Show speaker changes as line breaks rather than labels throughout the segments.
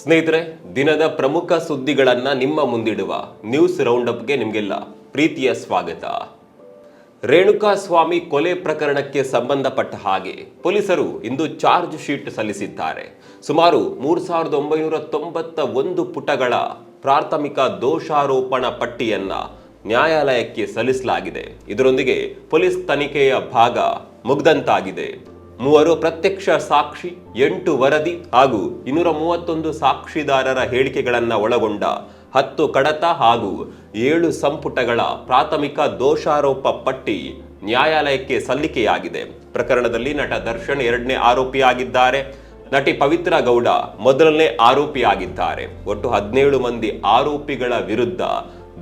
ಸ್ನೇಹಿತರೆ, ದಿನದ ಪ್ರಮುಖ ಸುದ್ದಿಗಳನ್ನು ನಿಮ್ಮ ಮುಂದಿಡುವ ನ್ಯೂಸ್ ರೌಂಡಪ್ಗೆ ನಿಮಗೆಲ್ಲ ಪ್ರೀತಿಯ ಸ್ವಾಗತ. ರೇಣುಕಾ ಸ್ವಾಮಿ ಕೊಲೆ ಪ್ರಕರಣಕ್ಕೆ ಸಂಬಂಧಪಟ್ಟ ಹಾಗೆ ಪೊಲೀಸರು ಇಂದು ಚಾರ್ಜ್ ಶೀಟ್ ಸಲ್ಲಿಸಿದ್ದಾರೆ. ಸುಮಾರು ಮೂರು ಸಾವಿರದ ಒಂಬೈನೂರ ತೊಂಬತ್ತ ಒಂದು ಪುಟಗಳ ಪ್ರಾಥಮಿಕ ದೋಷಾರೋಪಣ ಪಟ್ಟಿಯನ್ನು ನ್ಯಾಯಾಲಯಕ್ಕೆ ಸಲ್ಲಿಸಲಾಗಿದೆ. ಇದರೊಂದಿಗೆ ಪೊಲೀಸ್ ತನಿಖೆಯ ಭಾಗ ಮುಗ್ದಂತಾಗಿದೆ. ಮೂವರು ಪ್ರತ್ಯಕ್ಷ ಸಾಕ್ಷಿ, ಎಂಟು ವರದಿ ಹಾಗೂ ಇನ್ನೂರ ಮೂವತ್ತೊಂದು ಸಾಕ್ಷಿದಾರರ ಹೇಳಿಕೆಗಳನ್ನು ಒಳಗೊಂಡ ಹತ್ತು ಕಡತ ಹಾಗೂ ಏಳು ಸಂಪುಟಗಳ ಪ್ರಾಥಮಿಕ ದೋಷಾರೋಪ ಪಟ್ಟಿ ನ್ಯಾಯಾಲಯಕ್ಕೆ ಸಲ್ಲಿಕೆಯಾಗಿದೆ. ಪ್ರಕರಣದಲ್ಲಿ ನಟ ದರ್ಶನ್ ಎರಡನೇ ಆರೋಪಿಯಾಗಿದ್ದಾರೆ. ನಟಿ ಪವಿತ್ರ ಗೌಡ ಮೊದಲನೇ ಆರೋಪಿಯಾಗಿದ್ದಾರೆ. ಒಟ್ಟು ಹದಿನೇಳು ಮಂದಿ ಆರೋಪಿಗಳ ವಿರುದ್ಧ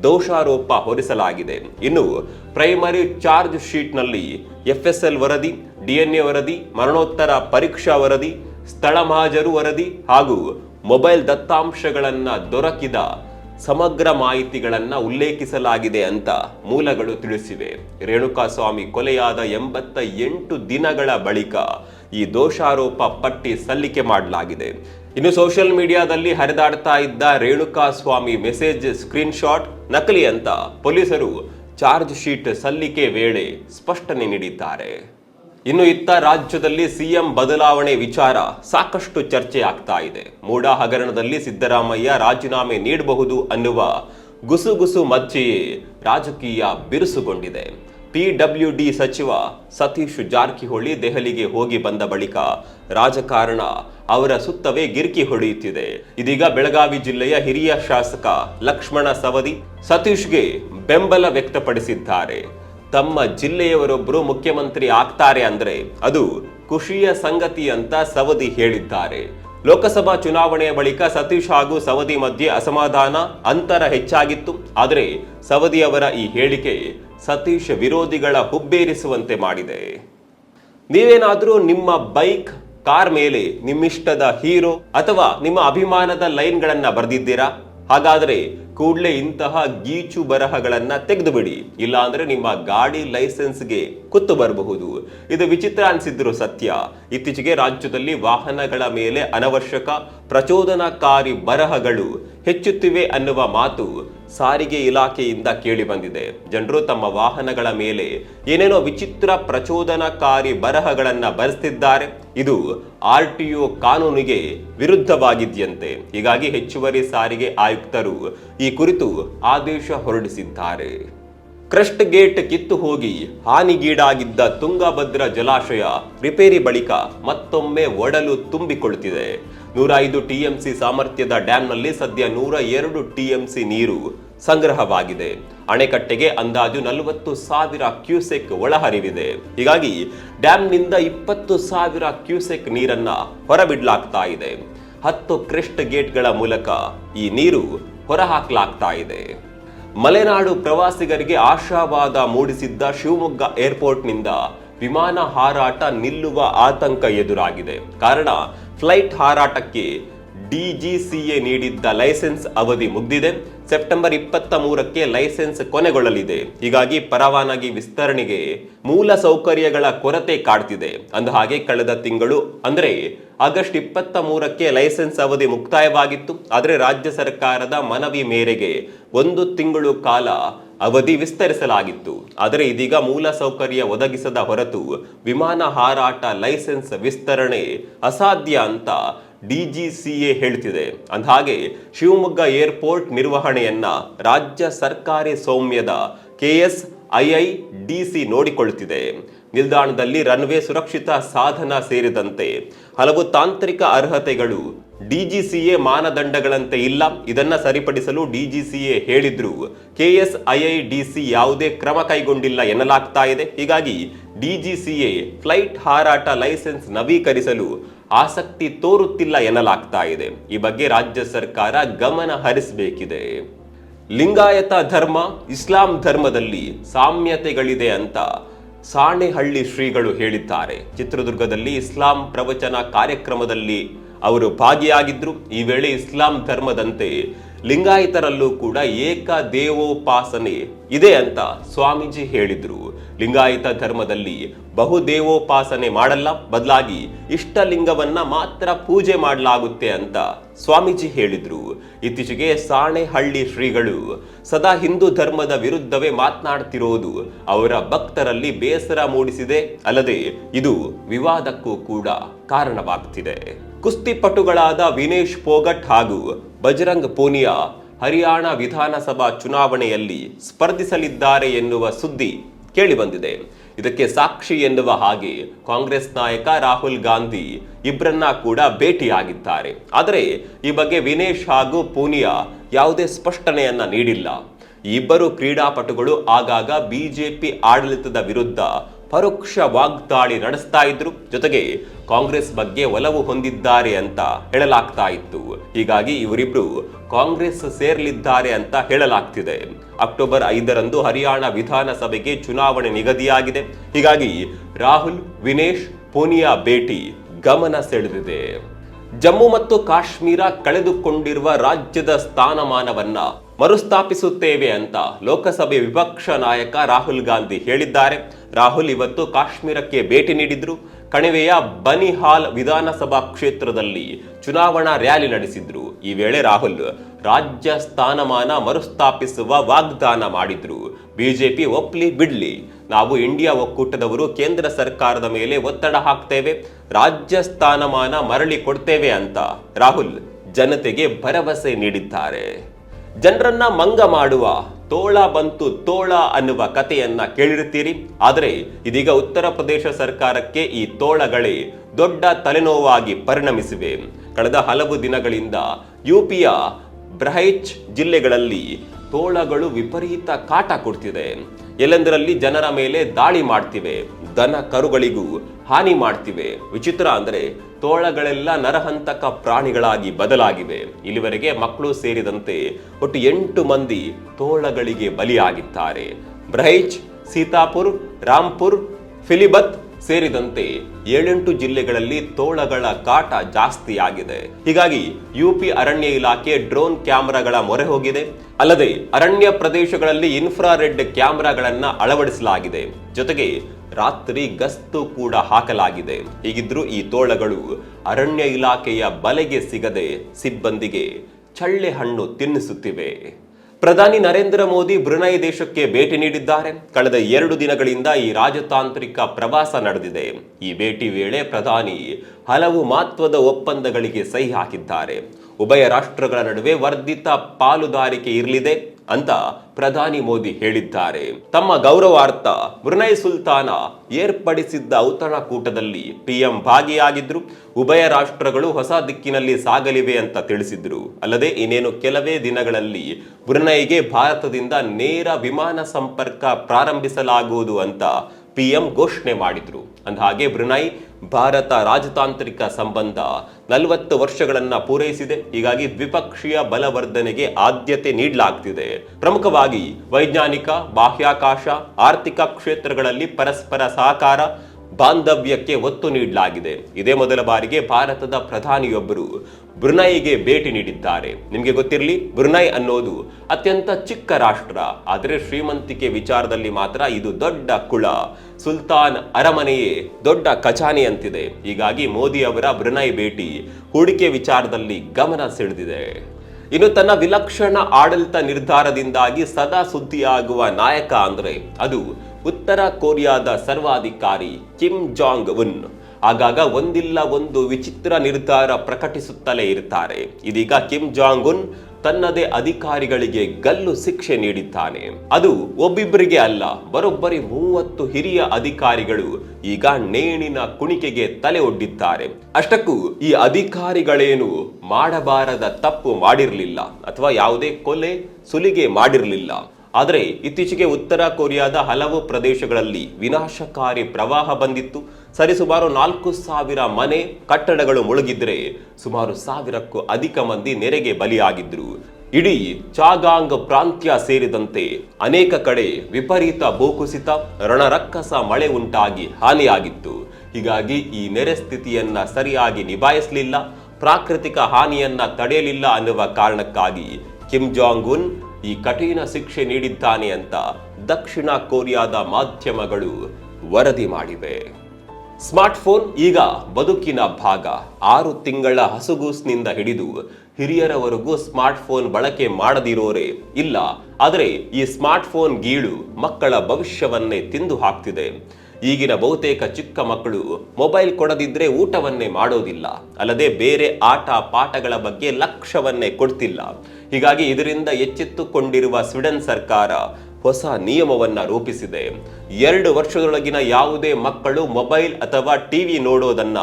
ದೋಷಾರೋಪ ಹೊರಿಸಲಾಗಿದೆ. ಇನ್ನು ಪ್ರೈಮರಿ ಚಾರ್ಜ್ ಶೀಟ್ನಲ್ಲಿ ಎಲ್ ವರದಿ ಡಿಎನ್ಎ ವರದಿ, ಮರಣೋತ್ತರ ಪರೀಕ್ಷಾ ವರದಿ, ಸ್ಥಳ ಮಹಾಜರು ವರದಿ ಹಾಗೂ ಮೊಬೈಲ್ ದತ್ತಾಂಶಗಳನ್ನು ದೊರಕಿದ ಸಮಗ್ರ ಮಾಹಿತಿಗಳನ್ನು ಉಲ್ಲೇಖಿಸಲಾಗಿದೆ ಅಂತ ಮೂಲಗಳು ತಿಳಿಸಿವೆ. ರೇಣುಕಾಸ್ವಾಮಿ ಕೊಲೆಯಾದ ಎಂಬತ್ತ ಎಂಟು ದಿನಗಳ ಬಳಿಕ ಈ ದೋಷಾರೋಪ ಪಟ್ಟಿ ಸಲ್ಲಿಕೆ ಮಾಡಲಾಗಿದೆ. ಇನ್ನು ಸೋಷಿಯಲ್ ಮೀಡಿಯಾದಲ್ಲಿ ಹರಿದಾಡ್ತಾ ಇದ್ದ ರೇಣುಕಾಸ್ವಾಮಿ ಮೆಸೇಜ್ ಸ್ಕ್ರೀನ್ ಶಾಟ್ ನಕಲಿ ಅಂತ ಪೊಲೀಸರು ಚಾರ್ಜ್ ಶೀಟ್ ಸಲ್ಲಿಕೆ ವೇಳೆ ಸ್ಪಷ್ಟನೆ ನೀಡಿದ್ದಾರೆ. ಇನ್ನು ಇತ್ತ ರಾಜ್ಯದಲ್ಲಿ ಸಿಎಂ ಬದಲಾವಣೆ ವಿಚಾರ ಸಾಕಷ್ಟು ಚರ್ಚೆ ಆಗ್ತಾ ಇದೆ. ಮೂಡ ಹಗರಣದಲ್ಲಿ ಸಿದ್ದರಾಮಯ್ಯ ರಾಜೀನಾಮೆ ನೀಡಬಹುದು ಅನ್ನುವ ಗುಸುಗುಸು ಮಧ್ಯೆಯೇ ರಾಜಕೀಯ ಬಿರುಸುಗೊಂಡಿದೆ. ಪಿಡಬ್ಲ್ಯೂಡಿ ಸಚಿವ ಸತೀಶ್ ಜಾರಕಿಹೊಳಿ ದೆಹಲಿಗೆ ಹೋಗಿ ಬಂದ ಬಳಿಕ ರಾಜಕಾರಣ ಅವರ ಸುತ್ತವೇ ಗಿರ್ಕಿ ಹೊಡೆಯುತ್ತಿದೆ. ಇದೀಗ ಬೆಳಗಾವಿ ಜಿಲ್ಲೆಯ ಹಿರಿಯ ಶಾಸಕ ಲಕ್ಷ್ಮಣ ಸವದಿ ಸತೀಶ್ಗೆ ಬೆಂಬಲ ವ್ಯಕ್ತಪಡಿಸಿದ್ದಾರೆ. ತಮ್ಮ ಜಿಲ್ಲೆಯವರೊಬ್ಬರು ಮುಖ್ಯಮಂತ್ರಿ ಆಗ್ತಾರೆ ಅಂದ್ರೆ ಅದು ಖುಷಿಯ ಸಂಗತಿ ಅಂತ ಸವದಿ ಹೇಳಿದ್ದಾರೆ. ಲೋಕಸಭಾ ಚುನಾವಣೆಯ ಬಳಿಕ ಸತೀಶ್ ಹಾಗೂ ಸವದಿ ಮಧ್ಯೆ ಅಸಮಾಧಾನ ಅಂತರ ಹೆಚ್ಚಾಗಿತ್ತು. ಆದರೆ ಸವದಿ ಅವರ ಈ ಹೇಳಿಕೆ ಸತೀಶ್ ವಿರೋಧಿಗಳ ಹುಬ್ಬೇರಿಸುವಂತೆ ಮಾಡಿದೆ. ನೀವೇನಾದರೂ ನಿಮ್ಮ ಬೈಕ್, ಕಾರ್ ಮೇಲೆ ನಿಮ್ಮಿಷ್ಟದ ಹೀರೋ ಅಥವಾ ನಿಮ್ಮ ಅಭಿಮಾನದ ಲೈನ್ಗಳನ್ನು ಬರೆದಿದ್ದೀರಾ? ಹಾಗಾದ್ರೆ ಕೂಡಲೇ ಇಂತಹ ಗೀಚು ಬರಹಗಳನ್ನು ತೆಗೆದುಬಿಡಿ. ಬಿಡಿ ಇಲ್ಲ ನಿಮ್ಮ ಗಾಡಿ ಲೈಸೆನ್ಸ್ಗೆ ಕುತ್ತು ಬರಬಹುದು. ಇದು ವಿಚಿತ್ರ ಅನ್ಸಿದ್ರು ಸತ್ಯ. ಇತ್ತೀಚೆಗೆ ರಾಜ್ಯದಲ್ಲಿ ವಾಹನಗಳ ಮೇಲೆ ಅನವಶ್ಯಕ ಪ್ರಚೋದನಕಾರಿ ಬರಹಗಳು ಹೆಚ್ಚುತ್ತಿವೆ ಅನ್ನುವ ಮಾತು ಸಾರಿಗೆ ಇಲಾಖೆಯಿಂದ ಕೇಳಿ ಬಂದಿದೆ ಜನರು ತಮ್ಮ ವಾಹನಗಳ ಮೇಲೆ ಏನೇನೋ ವಿಚಿತ್ರ ಪ್ರಚೋದನಕಾರಿ ಬರಹಗಳನ್ನು ಬರೆಸ್ತಿದ್ದಾರೆ. ಇದು ಆರ್ ಟಿ ಕಾನೂನಿಗೆ ವಿರುದ್ಧವಾಗಿದೆಯಂತೆ. ಹೀಗಾಗಿ ಹೆಚ್ಚುವರಿ ಸಾರಿಗೆ ಆಯುಕ್ತರು ಈ ಕುರಿತು ಆದೇಶ ಹೊರಡಿಸಿದ್ದಾರೆ. ಕ್ರಸ್ಟ್ ಗೇಟ್ ಕಿತ್ತು ಹೋಗಿ ಹಾನಿಗೀಡಾಗಿದ್ದ ತುಂಗಭದ್ರಾ ಜಲಾಶಯ ರಿಪೇರಿ ಬಳಿಕ ಮತ್ತೊಮ್ಮೆ ಒಡಲು ತುಂಬಿಕೊಳ್ಳುತ್ತಿದೆ ನೂರ ಐದು ಟಿಎಂಸಿ ಸಾಮರ್ಥ್ಯದ ಡ್ಯಾಂನಲ್ಲಿ ಸದ್ಯ ನೂರ ಎರಡು ಟಿಎಂಸಿ ನೀರು ಸಂಗ್ರಹವಾಗಿದೆ. ಅಣೆಕಟ್ಟೆಗೆ ಅಂದಾಜು ನಲವತ್ತು ಸಾವಿರ ಕ್ಯೂಸೆಕ್ ಒಳಹರಿವಿದೆ. ಹೀಗಾಗಿ ಡ್ಯಾಂನಿಂದ ಇಪ್ಪತ್ತು ಸಾವಿರ ಕ್ಯೂಸೆಕ್ ನೀರನ್ನ ಹೊರಬಿಡ್ಲಾಗ್ತಾ ಇದೆ. ಹತ್ತು ಕ್ರೆಸ್ಟ್ ಗೇಟ್ಗಳ ಮೂಲಕ ಈ ನೀರು ಹೊರಹಾಕಲಾಗ್ತಾ ಇದೆ. ಮಲೆನಾಡು ಪ್ರವಾಸಿಗರಿಗೆ ಆಶಾವಾದ ಮೂಡಿಸಿದ್ದ ಶಿವಮೊಗ್ಗ ಏರ್ಪೋರ್ಟ್ನಿಂದ ವಿಮಾನ ಹಾರಾಟ ನಿಲ್ಲುವ ಆತಂಕ ಎದುರಾಗಿದೆ. ಕಾರಣ ಫ್ಲೈಟ್ ಹಾರಾಟಕ್ಕೆ ಡಿಜಿಸಿಎ ನೀಡಿದ್ದ ಲೈಸೆನ್ಸ್ ಅವಧಿ ಮುಗ್ದಿದೆ. ಸೆಪ್ಟೆಂಬರ್ ಇಪ್ಪತ್ತ ಮೂರಕ್ಕೆ ಲೈಸೆನ್ಸ್ ಕೊನೆಗೊಳ್ಳಲಿದೆ. ಹೀಗಾಗಿ ಪರವಾನಗಿ ವಿಸ್ತರಣೆಗೆ ಮೂಲ ಸೌಕರ್ಯಗಳ ಕೊರತೆ ಕಾಡ್ತಿದೆ. ಅಂದ ಹಾಗೆ ಕಳೆದ ತಿಂಗಳು, ಅಂದರೆ ಆಗಸ್ಟ್ ಇಪ್ಪತ್ತ ಮೂರಕ್ಕೆ ಲೈಸೆನ್ಸ್ ಅವಧಿ ಮುಕ್ತಾಯವಾಗಿತ್ತು. ಆದರೆ ರಾಜ್ಯ ಸರ್ಕಾರದ ಮನವಿ ಮೇರೆಗೆ ಒಂದು ತಿಂಗಳು ಕಾಲ ಅವಧಿ ವಿಸ್ತರಿಸಲಾಗಿತ್ತು. ಆದರೆ ಇದೀಗ ಮೂಲ ಸೌಕರ್ಯ ಒದಗಿಸದ ಹೊರತು ವಿಮಾನ ಹಾರಾಟ ಲೈಸೆನ್ಸ್ ವಿಸ್ತರಣೆ ಅಸಾಧ್ಯ ಅಂತ ಡಿಜಿಸಿಎ ಹೇಳ್ತಿದೆ. ಅಂದಹಾಗೆ ಶಿವಮೊಗ್ಗ ಏರ್ಪೋರ್ಟ್ ನಿರ್ವಹಣೆಯನ್ನ ರಾಜ್ಯ ಸರ್ಕಾರಿ ಸೌಮ್ಯದ ಕೆಎಸ್ ಐಐಡಿಸಿ ನೋಡಿಕೊಳ್ಳುತ್ತಿದೆ ನಿಲ್ದಾಣದಲ್ಲಿ ರನ್ವೇ ಸುರಕ್ಷಿತ ಸಾಧನ ಸೇರಿದಂತೆ ಹಲವು ತಾಂತ್ರಿಕ ಅರ್ಹತೆಗಳು ಡಿಜಿಸಿಎ ಮಾನದಂಡಗಳಂತೆ ಇಲ್ಲ. ಇದನ್ನ ಸರಿಪಡಿಸಲು ಡಿಜಿಸಿಎ ಹೇಳಿದ್ರು. ಕೆಎಸ್ಐಐಡಿಸಿ ಯಾವುದೇ ಕ್ರಮ ಕೈಗೊಂಡಿಲ್ಲ ಎನ್ನಲಾಗ್ತಾ ಇದೆ. ಹೀಗಾಗಿ ಡಿಜಿಸಿಎ ಫ್ಲೈಟ್ ಹಾರಾಟ ಲೈಸೆನ್ಸ್ ನವೀಕರಿಸಲು ಆಸಕ್ತಿ ತೋರುತ್ತಿಲ್ಲ ಎನ್ನಲಾಗ್ತಾ ಇದೆ. ಈ ಬಗ್ಗೆ ರಾಜ್ಯ ಸರ್ಕಾರ ಗಮನ ಹರಿಸಬೇಕಿದೆ. ಲಿಂಗಾಯತ ಧರ್ಮ, ಇಸ್ಲಾಂ ಧರ್ಮದಲ್ಲಿ ಸಾಮ್ಯತೆಗಳಿದೆ ಅಂತ ಸಾಣೆಹಳ್ಳಿ ಶ್ರೀಗಳು ಹೇಳಿದ್ದಾರೆ. ಚಿತ್ರದುರ್ಗದಲ್ಲಿ ಇಸ್ಲಾಂ ಪ್ರವಚನ ಕಾರ್ಯಕ್ರಮದಲ್ಲಿ ಅವರು ಭಾಗಿಯಾಗಿದ್ದರು ಈ ವೇಳೆ ಇಸ್ಲಾಂ ಧರ್ಮದಂತೆ ಲಿಂಗಾಯತರಲ್ಲೂ ಕೂಡ ಏಕ ದೇವೋಪಾಸನೆ ಇದೆ ಅಂತ ಸ್ವಾಮೀಜಿ ಹೇಳಿದ್ರು. ಲಿಂಗಾಯತ ಧರ್ಮದಲ್ಲಿ ಬಹುದೇವೋಪಾಸನೆ ಮಾಡಲ್ಲ, ಬದಲಾಗಿ ಇಷ್ಟಲಿಂಗವನ್ನ ಮಾತ್ರ ಪೂಜೆ ಮಾಡಲಾಗುತ್ತೆ ಅಂತ ಸ್ವಾಮೀಜಿ ಹೇಳಿದ್ರು. ಇತ್ತೀಚೆಗೆ ಸಾಣೆಹಳ್ಳಿ ಶ್ರೀಗಳು ಸದಾ ಹಿಂದೂ ಧರ್ಮದ ವಿರುದ್ಧವೇ ಮಾತನಾಡ್ತಿರೋದು. ಅವರ ಭಕ್ತರಲ್ಲಿ ಬೇಸರ ಮೂಡಿಸಿದೆ, ಅಲ್ಲದೆ ಇದು ವಿವಾದಕ್ಕೂ ಕೂಡ ಕಾರಣವಾಗ್ತಿದೆ. ಕುಸ್ತಿಪಟುಗಳಾದ ವಿನೇಶ್ ಪೋಗಟ್ ಹಾಗೂ ಬಜರಂಗ್ ಪೂನಿಯಾ ಹರಿಯಾಣ ವಿಧಾನಸಭಾ ಚುನಾವಣೆಯಲ್ಲಿ ಸ್ಪರ್ಧಿಸಲಿದ್ದಾರೆ ಎನ್ನುವ ಸುದ್ದಿ ಕೇಳಿಬಂದಿದೆ. ಇದಕ್ಕೆ ಸಾಕ್ಷಿ ಎನ್ನುವ ಹಾಗೆ ಕಾಂಗ್ರೆಸ್ ನಾಯಕ ರಾಹುಲ್ ಗಾಂಧಿ ಇಬ್ಬರನ್ನ ಕೂಡ ಭೇಟಿಯಾಗಿದ್ದಾರೆ. ಆದರೆ ಈ ಬಗ್ಗೆ ವಿನೇಶ್ ಹಾಗೂ ಪೂನಿಯಾ ಯಾವುದೇ ಸ್ಪಷ್ಟನೆಯನ್ನ ನೀಡಿಲ್ಲ. ಇಬ್ಬರು ಕ್ರೀಡಾಪಟುಗಳು ಆಗಾಗ ಬಿಜೆಪಿ ಆಡಳಿತದ ವಿರುದ್ಧ ಪರೋಕ್ಷ ವಾಗ್ದಾಳಿ ನಡೆಸ್ತಾ ಇದ್ರು. ಜೊತೆಗೆ ಕಾಂಗ್ರೆಸ್ ಬಗ್ಗೆ ಒಲವು ಹೊಂದಿದ್ದಾರೆ ಅಂತ ಹೇಳಲಾಗ್ತಾ ಇತ್ತು. ಹೀಗಾಗಿ ಇವರಿಬ್ರು ಕಾಂಗ್ರೆಸ್ ಸೇರಲಿದ್ದಾರೆ ಅಂತ ಹೇಳಲಾಗ್ತಿದೆ. ಅಕ್ಟೋಬರ್ ಐದರಂದು ಹರಿಯಾಣ ವಿಧಾನಸಭೆಗೆ ಚುನಾವಣೆ ನಿಗದಿಯಾಗಿದೆ. ಹೀಗಾಗಿ ರಾಹುಲ್, ವಿನೇಶ್, ಪೂನಿಯಾ ಭೇಟಿ ಗಮನ ಸೆಳೆದಿದೆ. ಜಮ್ಮು ಮತ್ತು ಕಾಶ್ಮೀರ ಕಳೆದುಕೊಂಡಿರುವ ರಾಜ್ಯದ ಸ್ಥಾನಮಾನವನ್ನ ಮರುಸ್ಥಾಪಿಸುತ್ತೇವೆ ಅಂತ ಲೋಕಸಭೆ ವಿಪಕ್ಷ ನಾಯಕ ರಾಹುಲ್ ಗಾಂಧಿ ಹೇಳಿದ್ದಾರೆ. ರಾಹುಲ್ ಇವತ್ತು ಕಾಶ್ಮೀರಕ್ಕೆ ಭೇಟಿ ನೀಡಿದ್ರು. ಕಣಿವೆಯ ಬನಿಹಾಲ್ ವಿಧಾನಸಭಾ ಕ್ಷೇತ್ರದಲ್ಲಿ ಚುನಾವಣಾ ರ್ಯಾಲಿ ನಡೆಸಿದ್ರು. ಈ ವೇಳೆ ರಾಹುಲ್ ರಾಜ್ಯ ಸ್ಥಾನಮಾನ ಮರುಸ್ಥಾಪಿಸುವ ವಾಗ್ದಾನ ಮಾಡಿದ್ರು. ಬಿಜೆಪಿ ಒಪ್ಲಿ ಬಿಡ್ಲಿ. ನಾವು ಇಂಡಿಯಾ ಒಕ್ಕೂಟದವರು ಕೇಂದ್ರ ಸರ್ಕಾರದ ಮೇಲೆ ಒತ್ತಡ ಹಾಕ್ತೇವೆ. ರಾಜ್ಯ ಸ್ಥಾನಮಾನ ಮರಳಿ ಕೊಡ್ತೇವೆ ಅಂತ ರಾಹುಲ್ ಜನತೆಗೆ ಭರವಸೆ ನೀಡಿದ್ದಾರೆ. ಜನರನ್ನ ಮಂಗ ಮಾಡುವ, ತೋಳ ಬಂತು ತೋಳ ಅನ್ನುವ ಕಥೆಯನ್ನ ಕೇಳಿರುತ್ತೀರಿ. ಆದರೆ ಇದೀಗ ಉತ್ತರ ಪ್ರದೇಶ ಸರ್ಕಾರಕ್ಕೆ ಈ ತೋಳಗಳೇ ದೊಡ್ಡ ತಲೆನೋವಾಗಿ ಪರಿಣಮಿಸಿವೆ. ಕಳೆದ ಹಲವು ದಿನಗಳಿಂದ ಯುಪಿಯ ಬ್ರಹೈಚ್ ಜಿಲ್ಲೆಗಳಲ್ಲಿ ತೋಳಗಳು ವಿಪರೀತ ಕಾಟ ಕೊಡ್ತಿದೆ. ಎಲ್ಲೆಂದರಲ್ಲಿ ಜನರ ಮೇಲೆ ದಾಳಿ ಮಾಡ್ತಿವೆ, ದನ ಕರುಗಳಿಗೂ ಹಾನಿ ಮಾಡ್ತಿವೆ. ವಿಚಿತ್ರ ಅಂದರೆ ತೋಳಗಳೆಲ್ಲ ನರಹಂತಕ ಪ್ರಾಣಿಗಳಾಗಿ ಬದಲಾಗಿವೆ. ಇಲ್ಲಿವರೆಗೆ ಮಕ್ಕಳು ಸೇರಿದಂತೆ ಒಟ್ಟು ಎಂಟು ಮಂದಿ ತೋಳಗಳಿಗೆ ಬಲಿಯಾಗಿದ್ದಾರೆ. ಬ್ರಹೈಚ್ ಸೀತಾಪುರ್ ರಾಂಪುರ್ ಫಿಲಿಬತ್ ಸೇರಿದಂತೆ ಏಳೆಂಟು ಜಿಲ್ಲೆಗಳಲ್ಲಿ ತೋಳಗಳ ಕಾಟ ಜಾಸ್ತಿಯಾಗಿದೆ. ಹೀಗಾಗಿ ಯುಪಿ ಅರಣ್ಯ ಇಲಾಖೆ ಡ್ರೋನ್ ಕ್ಯಾಮೆರಾಗಳ ಮೊರೆ ಹೋಗಿದೆ. ಅಲ್ಲದೆ ಅರಣ್ಯ ಪ್ರದೇಶಗಳಲ್ಲಿ ಇನ್ಫ್ರಾರೆಡ್ ಕ್ಯಾಮೆರಾಗಳನ್ನ ಅಳವಡಿಸಲಾಗಿದೆ. ಜೊತೆಗೆ ರಾತ್ರಿ ಗಸ್ತು ಕೂಡ ಹಾಕಲಾಗಿದೆ. ಹೀಗಿದ್ರೂ ಈ ತೋಳಗಳು ಅರಣ್ಯ ಇಲಾಖೆಯ ಬಲೆಗೆ ಸಿಗದೆ ಸಿಬ್ಬಂದಿಗೆ ಚಳ್ಳೆ ಹಣ್ಣು ತಿನ್ನಿಸುತ್ತಿವೆ. ಪ್ರಧಾನಿ ನರೇಂದ್ರ ಮೋದಿ ಬ್ರುನೈ ದೇಶಕ್ಕೆ ಭೇಟಿ ನೀಡಿದ್ದಾರೆ. ಕಳೆದ ಎರಡು ದಿನಗಳಿಂದ ಈ ರಾಜತಾಂತ್ರಿಕ ಪ್ರವಾಸ ನಡೆದಿದೆ. ಈ ಭೇಟಿ ವೇಳೆ ಪ್ರಧಾನಿ ಹಲವು ಮಹತ್ವದ ಒಪ್ಪಂದಗಳಿಗೆ ಸಹಿ ಹಾಕಿದ್ದಾರೆ. ಉಭಯ ರಾಷ್ಟ್ರಗಳ ನಡುವೆ ವರ್ಧಿತ ಪಾಲುದಾರಿಕೆ ಇರಲಿದೆ. ಅಂತ ಪ್ರಧಾನಿ ಮೋದಿ ಹೇಳಿದ್ದಾರೆ. ತಮ್ಮ ಗೌರವಾರ್ಥ ಬ್ರುನೈ ಸುಲ್ತಾನ ಏರ್ಪಡಿಸಿದ್ದ ಔತಣಕೂಟದಲ್ಲಿ ಪಿಎಂ ಭಾಗಿಯಾಗಿದ್ರು, ಉಭಯ ರಾಷ್ಟ್ರಗಳು ಹೊಸ ದಿಕ್ಕಿನಲ್ಲಿ ಸಾಗಲಿವೆ ಅಂತ ತಿಳಿಸಿದ್ರು. ಅಲ್ಲದೆ ಇನ್ನೇನು ಕೆಲವೇ ದಿನಗಳಲ್ಲಿ ಬ್ರುನೈಗೆ ಭಾರತದಿಂದ ನೇರ ವಿಮಾನ ಸಂಪರ್ಕ ಪ್ರಾರಂಭಿಸಲಾಗುವುದು ಅಂತ ಪಿಎಂ ಘೋಷಣೆ ಮಾಡಿದ್ರು. ಅಂದಹಾಗೆ ಬ್ರುನೈ ಭಾರತ ರಾಜತಾಂತ್ರಿಕ ಸಂಬಂಧ ನಲವತ್ತು ವರ್ಷಗಳನ್ನ ಪೂರೈಸಿದೆ. ಹೀಗಾಗಿ ದ್ವಿಪಕ್ಷೀಯ ಬಲವರ್ಧನೆಗೆ ಆದ್ಯತೆ ನೀಡಲಾಗ್ತಿದೆ. ಪ್ರಮುಖವಾಗಿ ವೈಜ್ಞಾನಿಕ, ಬಾಹ್ಯಾಕಾಶ, ಆರ್ಥಿಕ ಕ್ಷೇತ್ರಗಳಲ್ಲಿ ಪರಸ್ಪರ ಸಹಕಾರ ಬಾಂಧವ್ಯಕ್ಕೆ ಒತ್ತು ನೀಡಲಾಗಿದೆ. ಇದೇ ಮೊದಲ ಬಾರಿಗೆ ಭಾರತದ ಪ್ರಧಾನಿಯೊಬ್ಬರು ಬ್ರುನೈಗೆ ಭೇಟಿ ನೀಡಿದ್ದಾರೆ. ನಿಮಗೆ ಗೊತ್ತಿರಲಿ, ಬ್ರುನೈ ಅನ್ನೋದು ಅತ್ಯಂತ ಚಿಕ್ಕ ರಾಷ್ಟ್ರ. ಆದರೆ ಶ್ರೀಮಂತಿಕೆ ವಿಚಾರದಲ್ಲಿ ಮಾತ್ರ ಇದು ದೊಡ್ಡ ಕುಳ. ಸುಲ್ತಾನ್ ಅರಮನೆಯೇ ದೊಡ್ಡ ಖಜಾನೆಯಂತಿದೆ ಹೀಗಾಗಿ ಮೋದಿ ಅವರ ಬ್ರುನೈ ಭೇಟಿ ಹೂಡಿಕೆ ವಿಚಾರದಲ್ಲಿ ಗಮನ ಸೆಳೆದಿದೆ. ಇನ್ನು ತನ್ನ ವಿಲಕ್ಷಣ ಆಡಳಿತ ನಿರ್ಧಾರದಿಂದಾಗಿ ಸದಾ ಸುದ್ದಿಯಾಗುವ ನಾಯಕ ಅಂದ್ರೆ ಅದು ಉತ್ತರ ಕೊರಿಯಾದ ಸರ್ವಾಧಿಕಾರಿ ಕಿಮ್ ಜಾಂಗ್ ಉನ್ ಆಗಾಗ ಒಂದಿಲ್ಲ ಒಂದು ವಿಚಿತ್ರ ನಿರ್ಧಾರ ಪ್ರಕಟಿಸುತ್ತಲೇ ಇರ್ತಾರೆ ಇದೀಗ ಕಿಮ್ ಜಾಂಗ್ ಉನ್ ತನ್ನದೇ ಅಧಿಕಾರಿಗಳಿಗೆ ಗಲ್ಲು ಶಿಕ್ಷೆ ನೀಡಿದ್ದಾನೆ. ಅದು ಒಬ್ಬಿಬ್ಬರಿಗೆ ಅಲ್ಲ, ಬರೋಬ್ಬರಿ ಮೂವತ್ತು ಹಿರಿಯ ಅಧಿಕಾರಿಗಳು ಈಗ ನೇಣಿನ ಕುಣಿಕೆಗೆ ತಲೆ ಒಡ್ಡಿದ್ದಾರೆ. ಅಷ್ಟಕ್ಕೂ ಈ ಅಧಿಕಾರಿಗಳೇನು ಮಾಡಬಾರದ ತಪ್ಪು ಮಾಡಿರಲಿಲ್ಲ, ಅಥವಾ ಯಾವುದೇ ಕೊಲೆ ಸುಲಿಗೆ ಮಾಡಿರಲಿಲ್ಲ. ಆದರೆ ಇತ್ತೀಚೆಗೆ ಉತ್ತರ ಕೊರಿಯಾದ ಹಲವು ಪ್ರದೇಶಗಳಲ್ಲಿ ವಿನಾಶಕಾರಿ ಪ್ರವಾಹ ಬಂದಿತ್ತು. ಸರಿಸುಮಾರು ನಾಲ್ಕು ಸಾವಿರ ಮನೆ ಕಟ್ಟಡಗಳು ಮುಳುಗಿದ್ರೆ ಸುಮಾರು ಸಾವಿರಕ್ಕೂ ಅಧಿಕ ಮಂದಿ ನೆರೆಗೆ ಬಲಿಯಾಗಿದ್ರು. ಇಡೀ ಚಾಗಾಂಗ್ ಪ್ರಾಂತ್ಯ ಸೇರಿದಂತೆ ಅನೇಕ ಕಡೆ ವಿಪರೀತ ಭೂಕುಸಿತ, ರಣರಕ್ಕಸ ಮಳೆ ಉಂಟಾಗಿ ಹಾನಿಯಾಗಿತ್ತು. ಹೀಗಾಗಿ ಈ ನೆರೆ ಸ್ಥಿತಿಯನ್ನ ಸರಿಯಾಗಿ ನಿಭಾಯಿಸಲಿಲ್ಲ, ಪ್ರಾಕೃತಿಕ ಹಾನಿಯನ್ನ ತಡೆಯಲಿಲ್ಲ ಅನ್ನುವ ಕಾರಣಕ್ಕಾಗಿ ಕಿಮ್ ಜಾಂಗ್ ಉನ್ ಈ ಕಠಿಣ ಶಿಕ್ಷೆ ನೀಡಿದ್ದಾನೆ ಅಂತ ದಕ್ಷಿಣ ಕೊರಿಯಾದ ಮಾಧ್ಯಮಗಳು ವರದಿ ಮಾಡಿವೆ. ಸ್ಮಾರ್ಟ್ಫೋನ್ ಈಗ ಬದುಕಿನ ಭಾಗ. ಆರು ತಿಂಗಳ ಹಸುಗೂಸ್ನಿಂದ ಹಿಡಿದು ಹಿರಿಯರವರೆಗೂ ಸ್ಮಾರ್ಟ್ಫೋನ್ ಬಳಕೆ ಮಾಡದಿರೋರೆ ಇಲ್ಲ. ಆದರೆ ಈ ಸ್ಮಾರ್ಟ್ಫೋನ್ ಗೀಳು ಮಕ್ಕಳ ಭವಿಷ್ಯವನ್ನೇ ತಿಂದು ಹಾಕ್ತಿದೆ. ಈಗಿನ ಬಹುತೇಕ ಚಿಕ್ಕ ಮಕ್ಕಳು ಮೊಬೈಲ್ ಕೊಡದಿದ್ರೆ ಊಟವನ್ನೇ ಮಾಡೋದಿಲ್ಲ. ಅಲ್ಲದೆ ಬೇರೆ ಆಟ ಪಾಠಗಳ ಬಗ್ಗೆ ಲಕ್ಷ್ಯವನ್ನೇ ಕೊಡ್ತಿಲ್ಲ. ಹೀಗಾಗಿ ಇದರಿಂದ ಎಚ್ಚೆತ್ತುಕೊಂಡಿರುವ ಸ್ವೀಡನ್ ಸರ್ಕಾರ ಹೊಸ ನಿಯಮವನ್ನ ರೂಪಿಸಿದೆ. ಎರಡು ವರ್ಷದೊಳಗಿನ ಯಾವುದೇ ಮಕ್ಕಳು ಮೊಬೈಲ್ ಅಥವಾ ಟಿವಿ ನೋಡೋದನ್ನ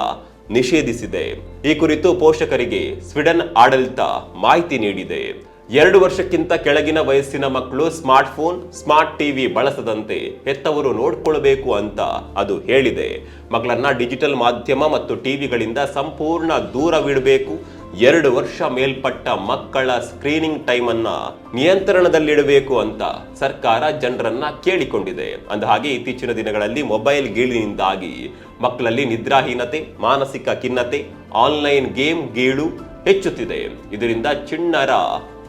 ನಿಷೇಧಿಸಿದೆ. ಈ ಕುರಿತು ಪೋಷಕರಿಗೆ ಸ್ವೀಡನ್ ಆಡಳಿತ ಮಾಹಿತಿ ನೀಡಿದೆ. ಎರಡು ವರ್ಷಕ್ಕಿಂತ ಕೆಳಗಿನ ವಯಸ್ಸಿನ ಮಕ್ಕಳು ಸ್ಮಾರ್ಟ್ಫೋನ್, ಸ್ಮಾರ್ಟ್ ಟಿವಿ ಬಳಸದಂತೆ ಹೆತ್ತವರು ನೋಡ್ಕೊಳ್ಬೇಕು ಅಂತ ಅದು ಹೇಳಿದೆ. ಮಕ್ಕಳನ್ನ ಡಿಜಿಟಲ್ ಮಾಧ್ಯಮ ಮತ್ತು ಟಿವಿಗಳಿಂದ ಸಂಪೂರ್ಣ ದೂರವಿಡಬೇಕು ಎರಡು ವರ್ಷ ಮೇಲ್ಪಟ್ಟ ಮಕ್ಕಳ ಸ್ಕ್ರೀನಿಂಗ್ ಟೈಮ್ ಅನ್ನ ನಿಯಂತ್ರಣದಲ್ಲಿಡಬೇಕು ಅಂತ ಸರ್ಕಾರ ಜನರನ್ನ ಕೇಳಿಕೊಂಡಿದೆ. ಅಂದ ಹಾಗೆ ಇತ್ತೀಚಿನ ದಿನಗಳಲ್ಲಿ ಮೊಬೈಲ್ ಗೀಳಿನಿಂದಾಗಿ ಮಕ್ಕಳಲ್ಲಿ ನಿದ್ರಾಹೀನತೆ, ಮಾನಸಿಕ ಖಿನ್ನತೆ, ಆನ್ಲೈನ್ ಗೇಮ್ ಗೀಳು ಹೆಚ್ಚುತ್ತಿದೆ. ಇದರಿಂದ ಚಿಣ್ಣರ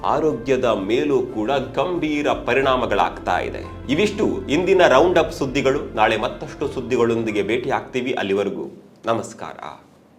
ಆರೋಗ್ಯದ ಮೇಲೂ ಕೂಡ ಗಂಭೀರ ಪರಿಣಾಮಗಳಾಗ್ತಾ ಇದೆ. ಇವಿಷ್ಟು ಇಂದಿನ ರೌಂಡ್ ಅಪ್ ಸುದ್ದಿಗಳು. ನಾಳೆ ಮತ್ತಷ್ಟು ಸುದ್ದಿಗಳೊಂದಿಗೆ ಭೇಟಿ ಆಗ್ತೀವಿ ಅಲ್ಲಿವರೆಗೂ. ನಮಸ್ಕಾರ.